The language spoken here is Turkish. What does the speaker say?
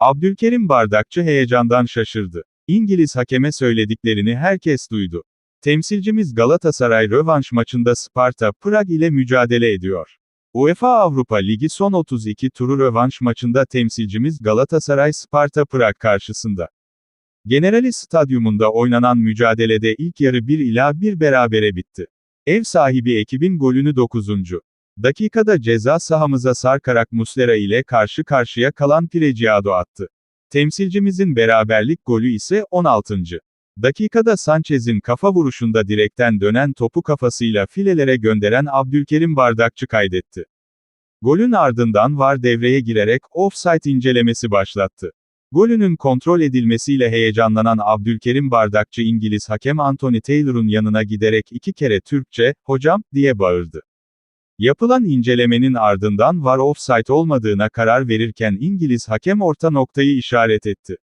Abdülkerim Bardakçı heyecandan şaşırdı. İngiliz hakeme söylediklerini herkes duydu. Temsilcimiz Galatasaray rövanş maçında Sparta Prag ile mücadele ediyor. UEFA Avrupa Ligi son 32 turu rövanş maçında temsilcimiz Galatasaray Sparta Prag karşısında. Generali Stadyumunda oynanan mücadelede ilk yarı 1 ila 1 berabere bitti. Ev sahibi ekibin golünü 9. dakikada ceza sahamıza sarkarak Muslera ile karşı karşıya kalan Preciado attı. Temsilcimizin beraberlik golü ise 16. dakikada Sanchez'in kafa vuruşunda direkten dönen topu kafasıyla filelere gönderen Abdülkerim Bardakçı kaydetti. Golün ardından VAR devreye girerek offside incelemesi başlattı. Golünün kontrol edilmesiyle heyecanlanan Abdülkerim Bardakçı İngiliz hakem Anthony Taylor'un yanına giderek iki kere Türkçe, hocam, diye bağırdı. Yapılan incelemenin ardından VAR offside olmadığına karar verirken İngiliz hakem orta noktayı işaret etti.